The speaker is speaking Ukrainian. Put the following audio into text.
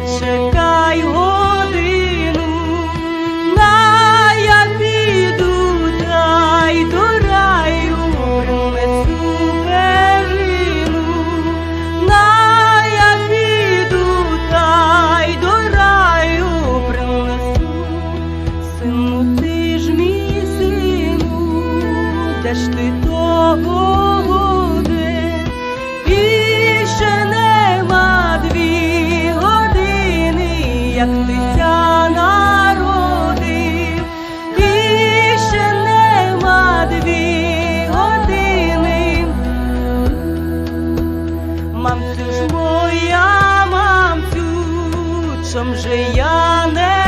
зачекай годину, на я піду та й до раю принесу перину, на я піду та до раю принесу, сину, ти ж мій сину, де ж ти того як дитя народив, і ще нема дві години, мамцю ж моя мамцю, чом же я не.